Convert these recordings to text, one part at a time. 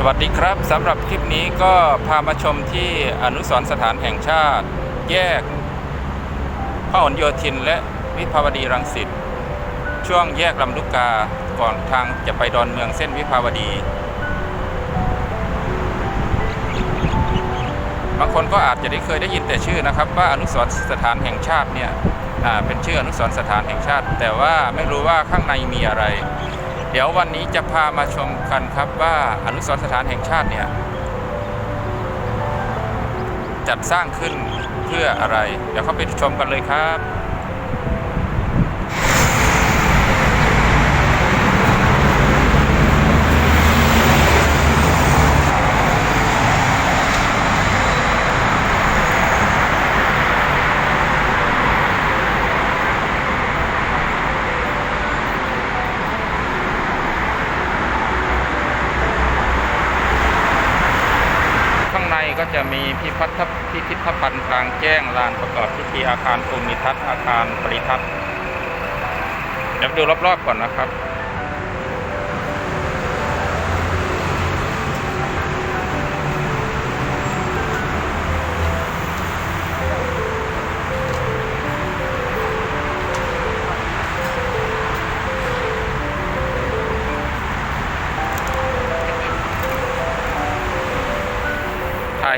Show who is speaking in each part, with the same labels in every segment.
Speaker 1: สวัสดีครับสำหรับคลิปนี้ก็พามาชมที่อนุสรสถานแห่งชาติ แยกพหลโยธิน และวิภาวดีรังสิตช่วงแยกลำลูกกาก่อนทางจะไปดอนเมืองเส้นวิภาวดี บางคนก็อาจจะได้เคยได้ยินแต่ชื่อนะครับ ว่าอนุสรสถานแห่งชาติเนี่ยเป็นชื่ออนุสรสถานแห่งชาติ แต่ว่าไม่รู้ว่าข้างในมีอะไร ดี๋ยววันนี้จะพามาชมกันครับว่าอนุสรสถานแห่งชาติเนี่ย จัดสร้างขึ้นเพื่ออะไร เดี๋ยวเข้าไปชมกันเลยครับ ข้างในก็จะ มีพิพัฒน์พิพิธภัณฑ์กลางแจ้งลานประกอบพิธีอาคารภูมิทัศน์อาคารปริทัศน์เดี๋ยวดูรอบๆก่อนนะครับ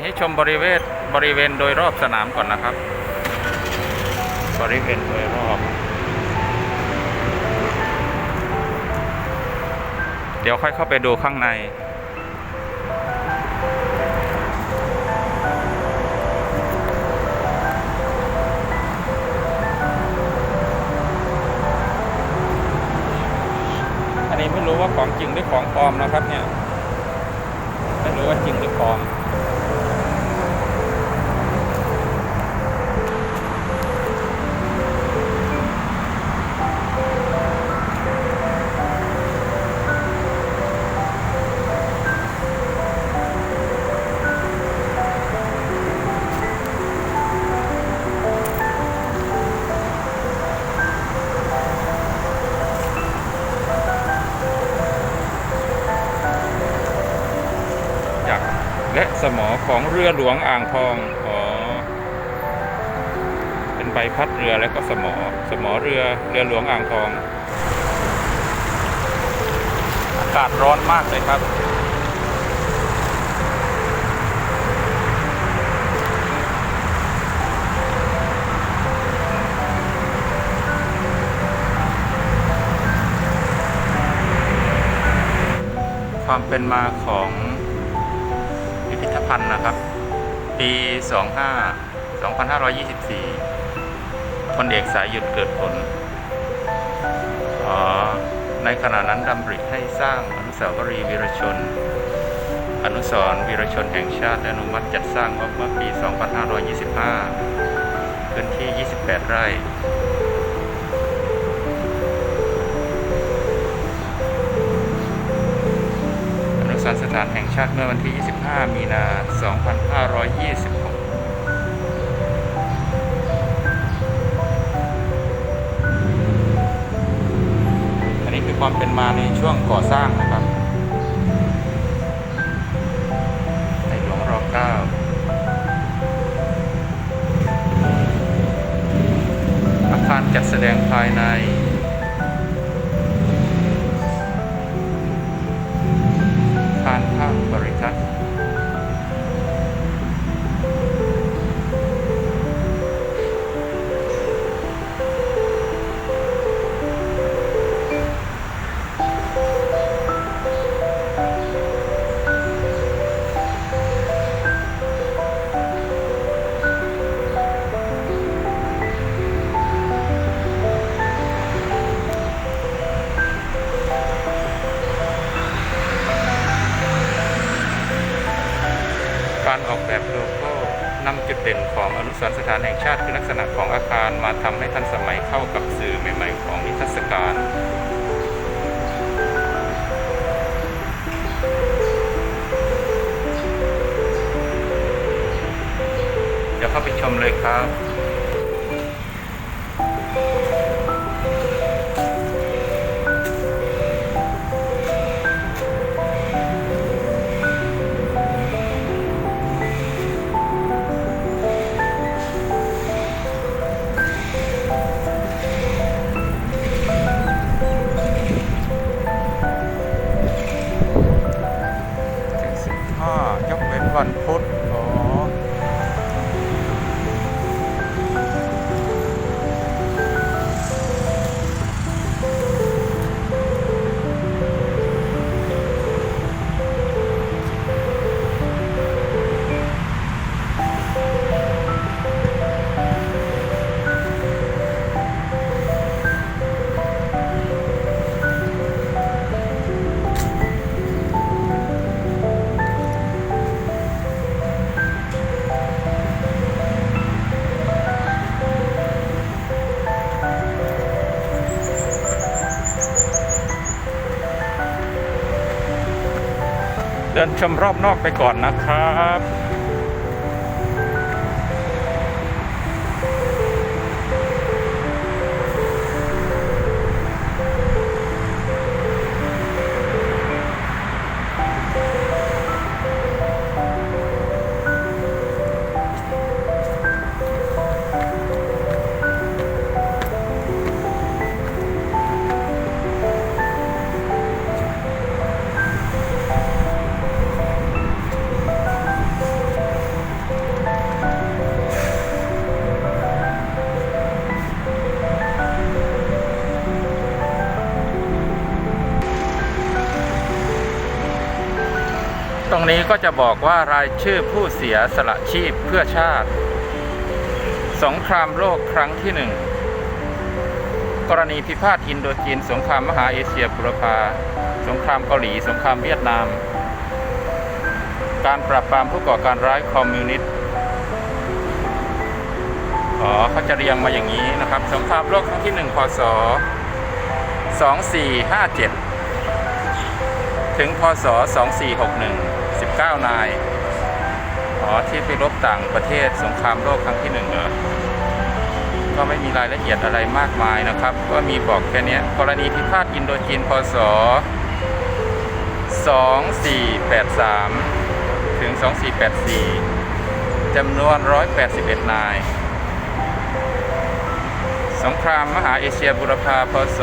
Speaker 1: ให้ชมบริเวณบริเวณโดยรอบสนามก่อนนะครับ บริเวณโดยรอบ เดี๋ยวค่อยเข้าไปดูข้างในอันนี้ไม่รู้ว่าของจริงหรือของปลอมนะครับเนี่ย ไม่รู้ว่าจริงหรือปลอม สมอของเรือหลวงอ่างทองอ๋อเป็นใบพัดเรือและก็สมอ สมอเรือเรือหลวงอ่างทอง อากาศร้อนมากเลยครับความเป็นมาของ พิพิธภัณฑ์นะครับ ปี 25 2524พลเอกสายหยุดเกิดผลออในขณะนั้นดำริให้สร้างอนุสาวรีย์วีรชน อนุสรณ์วีรชนแห่งชาติและอนุมัติจัดสร้างเมื่อปี 2525 พื้นที่ 28 ไร่ สถานแห่งชาติเมื่อวันที่ 25 มีนา 2526อันนี้คือความเป็นมาในช่วงก่อสร้างนะครับในหลวงรอ9อาคารจัดแสดงภายใน แบบโลโก้นำจุดเด่นของอนุสรณ์สถานแห่งชาติคือลักษณะของอาคารมาทำให้ทันสมัยเข้ากับสื่อใหม่ ๆ ของนิทรรศการเดี๋ยวเข้าไปชมเลยครับ ดินชมรอบนอกไปก่อนนะครับ ตรงนี้ก็จะบอกว่ารายชื่อผู้เสียสละชีพเพื่อชาติ สงครามโลกครั้งที่หนึ่งกรณีพิพาทอินโดจีน สงครามมหาเอเชียบุรพาสงครามเกาหลี สงครามเวียดนาม การปราบปรามผู้ก่อการร้ายคอมมิวนิสต์อ๋อเขาจะเรียงมาอย่างนี้นะครับ สงครามโลกครั้งที่หนึ่งพศ2457 ถึงพศ2461 19นาย อ๋อ ที่ไปรบต่างประเทศสงครามโลกครั้งที่หนึ่งเหรอก็ไม่มีรายละเอียดอะไรมากมายนะครับ ก็มีบอกแค่นี้กรณีพิพาทอินโดจีนพศ 2483 ถึง 2484 จำนวน 181 นาย สงครามมหาเอเชียบุรพาพศ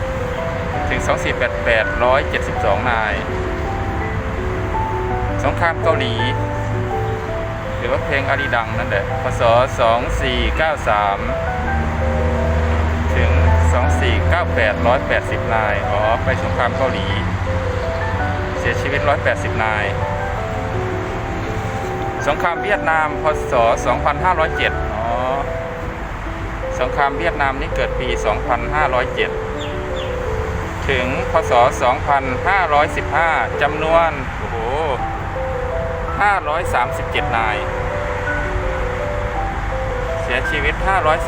Speaker 1: 2484 ถึง 2488 172 นาย สงครามเกาหลี หรือว่าเพลงอารีดังนั่นแหละพศ 2493 ถึง 2498 180 นาย อ๋อ ไปสงครามเกาหลี เสียชีวิต 180 นาย สงครามเวียดนาม พศ 2507อ๋อสงครามเวียดนามนี่เกิดปี 2507 ถึง พศ 2515 จำนวน โอ้โห 537 นาย เสียชีวิต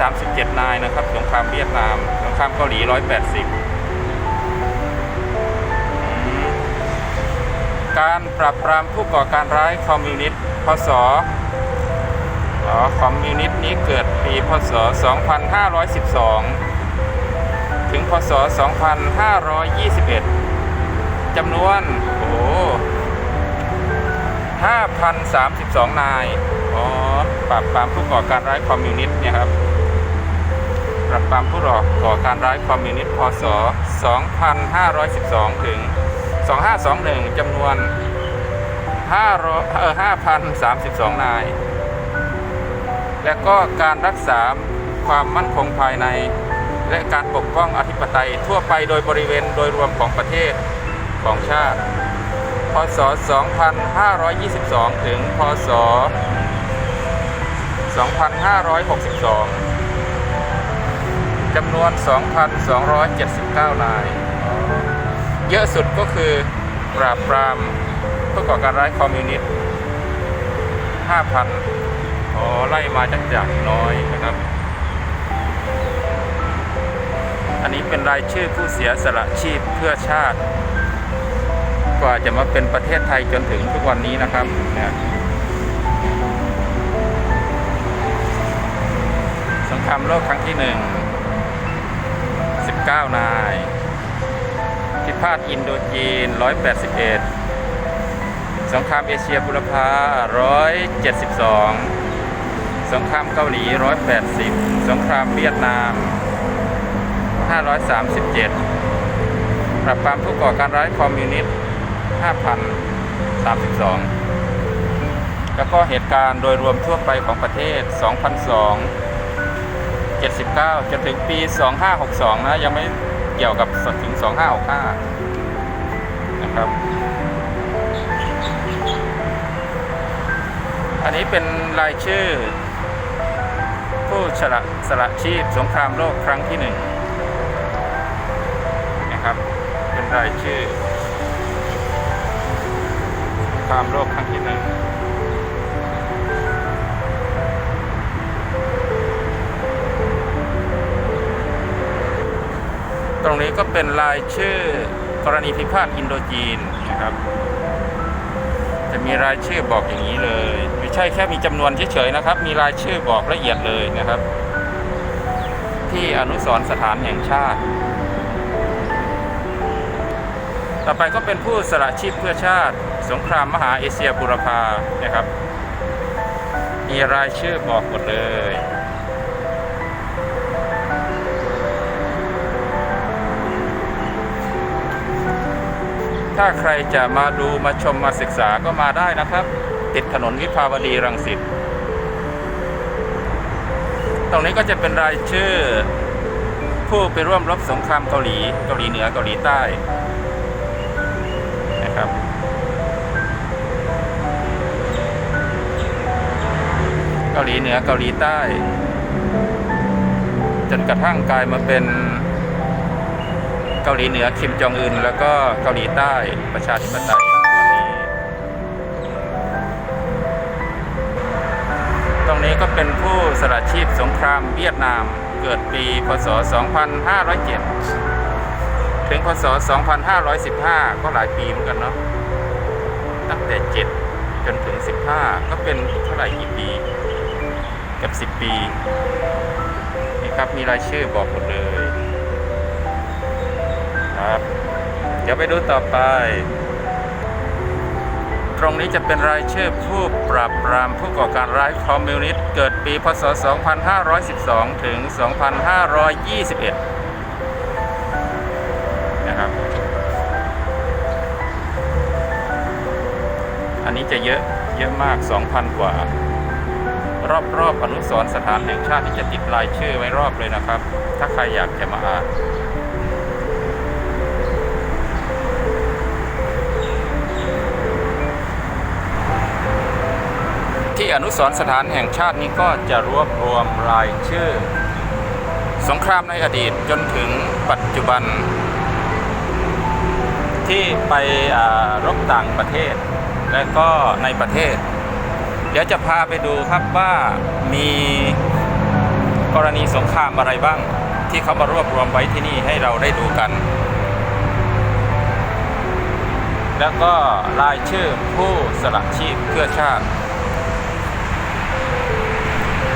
Speaker 1: 537 นายนะครับ สงครามเวียดนาม สงครามเกาหลี 180 การปราบปรามผู้ก่อการร้ายคอมมิวนิสต์ พศอ๋อคอมมิวนิสต์นี้เกิดปี พศ 2512 ถึง พศ 2521 จำนวน โอ้ 5,032 นาย อ๋อ ปราบปรามผู้ก่อการร้ายคอมมิวนิสต์เนี่ยครับ ปราบปรามผู้ก่อการร้ายคอมมิวนิสต์ พศ 2512 ถึง 2521 จำนวน500เออ5,032 นาย และก็การรักษาความมั่นคงภายใน และการปกป้องอธิปไตยทั่วไปโดยบริเวณโดยรวมของประเทศของชาติ พศ 2522 ถึง พศ 2562 จำนวน 2,279นาย เยอะสุดก็คือปราบปรามผู้ก่อการร้ายคอมมิวนิสต์ 5,000 อ๋อ ไล่มาจากจากน้อยนะครับ อันนี้เป็นรายชื่อผู้เสียสละชีพเพื่อชาติ ว่าจะมาเป็นประเทศไทยจนถึงทุกวันนี้นะครับเนี่ยสงครามโลกครั้งที่หนึ่ง19 นาย พิพาทอินโดจีน 181 สงครามเอเชียบุรพา 172 สงครามเกาหลี 180 สงครามเวียดนาม 537 ปราบปรามผู้ก่อการร้ายคอมมิวนิสต์ 5,032 แล้วก็เหตุการณ์โดยรวมทั่วไปของประเทศ 2002 79 จนถึงปี 2562 นะ ยังไม่เกี่ยวกับถึง 2565 นะครับ อันนี้เป็นรายชื่อ ผู้สละสละชีพสงครามโลกครั้งที่หนึ่งนะครับ เป็นรายชื่อ ครามโลกครั้งที่หนึ่งตรงนี้ก็เป็นรายชื่อกรณีพิพาทอินโดจีนนะครับ จะมีรายชื่อบอกอย่างนี้เลย ไม่ใช่แค่มีจำนวนเฉยๆนะครับ มีรายชื่อบอกละเอียดเลยนะครับ ที่อนุสรณ์สถานแห่งชาติ ต่อไปก็เป็นผู้สละชีพเพื่อชาติ สงครามมหาเอเชียบุรพานะครับ มีรายชื่อบอกหมดเลย ถ้าใครจะมาดูมาชมมาศึกษาก็มาได้นะครับ ติดถนนวิภาวดีรังสิตตรงนี้ก็จะเป็นรายชื่อ ผู้ไปร่วมรบสงครามเกาหลี เกาหลีเหนือเกาหลีใต้ เกาหลีเหนือเกาหลีใต้ จนกระทั่งกลายมาเป็นเกาหลีเหนือคิมจองอึนแล้วก็เกาหลีใต้ประชาธิปไตยวันนี้ตรงนี้ก็เป็นผู้สละชีพสงครามเวียดนามเกิดปีพศ 2507 ถึงพศ 2515 ก็หลายปีเหมือนกันเนาะตั้งแต่ 7 จนถึง 15 ก็เป็นเท่าไหร่กี่ปี เกับ10ปีนี่ครับมีรายชื่อบอกหมดเลยครับ เดี๋ยวไปดูต่อไป ตรงนี้จะเป็นรายชื่อผู้ปราบปรามผู้ก่อการร้ายคอมมิวนิสต์เกิดปีพศ 2512 ถึง 2521 นะครับ อันนี้จะเยอะเยอะมาก 2,000 กว่า รอบๆอนุสรสถานแห่งชาติที่จะติดรายชื่อไว้รอบเลยนะครับ ถ้าใครอยากจะมาอ่านที่อนุสรสถานแห่งชาตินี้ก็จะรวบรวมรายชื่อ สงครามในอดีตจนถึงปัจจุบัน ที่ไปรบต่างประเทศ และก็ในประเทศ เดี๋ยวจะพาไปดูครับว่ามีกรณีสงครามอะไรบ้าง ที่เขามารวบรวมไว้ที่นี่ให้เราได้ดูกัน แล้วก็รายชื่อผู้สละชีพเพื่อชาติ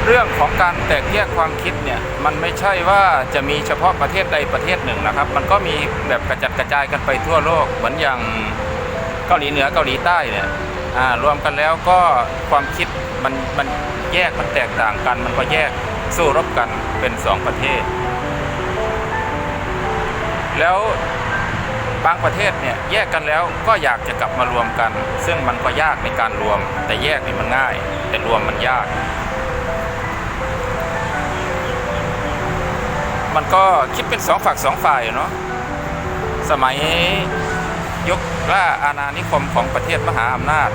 Speaker 1: เรื่องของการแตกแยกความคิดเนี่ยมันไม่ใช่ว่าจะมีเฉพาะประเทศใดประเทศหนึ่งนะครับ มันก็มีแบบกระจัดกระจายกันไปทั่วโลกเหมือนอย่างเกาหลีเหนือเกาหลีใต้เนี่ย อ่ารวมกันแล้วก็ความคิดมันมันแยกมันแตกต่างกัน มันก็แยกสู้รบกันเป็นสองประเทศ แล้วบางประเทศเนี่ยแยกกันแล้วก็อยากจะกลับมารวมกัน ซึ่งมันก็ยากในการรวม แต่แยกนี่มันง่าย แต่รวมมันยาก มันก็คิดเป็นสองฝักสองฝ่ายเนาะสมัย ยกล่าอาณานิคมของประเทศมหาอำนาจ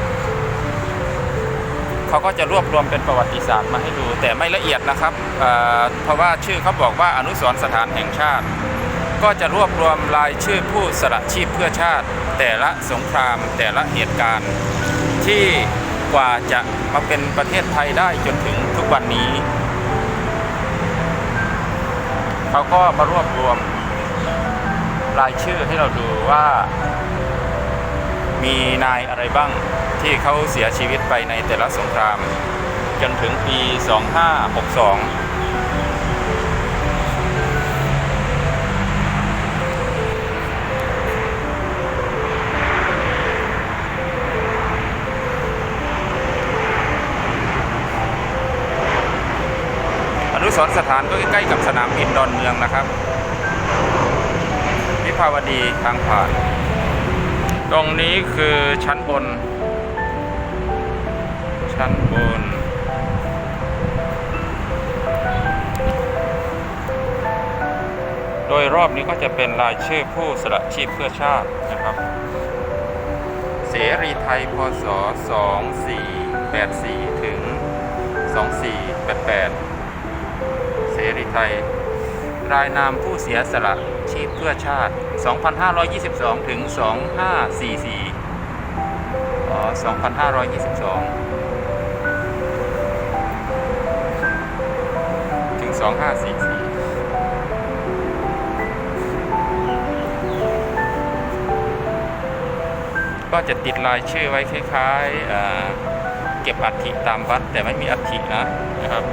Speaker 1: เขาก็จะรวบรวมเป็นประวัติศาสตร์มาให้ดู แต่ไม่ละเอียดนะครับเเพราะว่าชื่อเขาบอกว่าอนุสรณ์สถานแห่งชาติ ก็จะรวบรวมรายชื่อผู้สละชีพเพื่อชาติ แต่ละสงครามแต่ละเหตุการณ์ ที่กว่าจะมาเป็นประเทศไทยได้จนถึงทุกวันนี้ เขาก็มารวบรวมรายชื่อให้เราดูว่า มีนายอะไรบ้างที่เขาเสียชีวิตไปในแต่ละสงคราม จนถึงปี 2562อนุสรสถานก็ใกล้ๆกับสนามบินดอนเมืองนะครับ วิภาวดีทางผ่าน ตรงนี้คือชั้นบน ชั้นบน โดยรอบนี้ก็จะเป็นรายชื่อผู้สละชีพเพื่อชาตินะครับ เสรีไทยพศ 2484 ถึง 2488 เสรีไทย รายนามผู้เสียสละชีพเพื่อชาติ 2522 ถึง 2544 อ๋อ 2522 ถึง 2544ก็จะติดลายชื่อไว้คล้ายๆเอ่อเก็บอัฐิตามวัดแต่ไม่มีอัฐินะนะครับ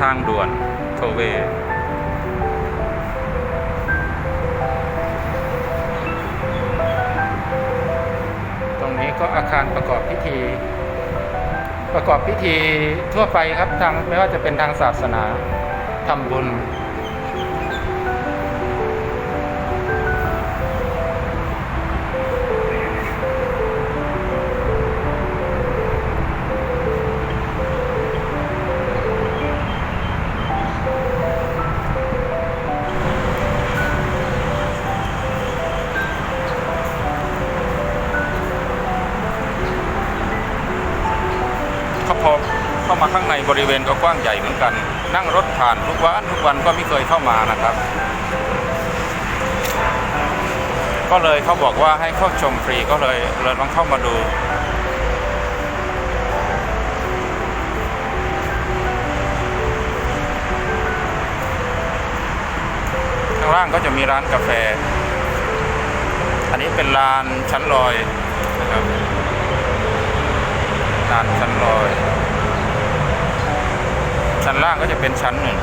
Speaker 1: ทางด่วนโทเวตรงนี้ก็อาคารประกอบพิธี ประกอบพิธีทั่วไปครับทางไม่ว่าจะเป็นทางศาสนาทำบุญ บริเวณก็กว้างใหญ่เหมือนกัน นั่งรถผ่านทุกวันทุกวันก็ไม่เคยเข้ามานะครับ ก็เลยเขาบอกว่าให้เข้าชมฟรีก็เลยเลยลองเข้ามาดูข้างล่างก็จะมีร้านกาแฟ อันนี้เป็นลานชั้นลอยนะครับ ลานชั้นลอย ชั้นล่างก็จะเป็นชั้นหนึ่ง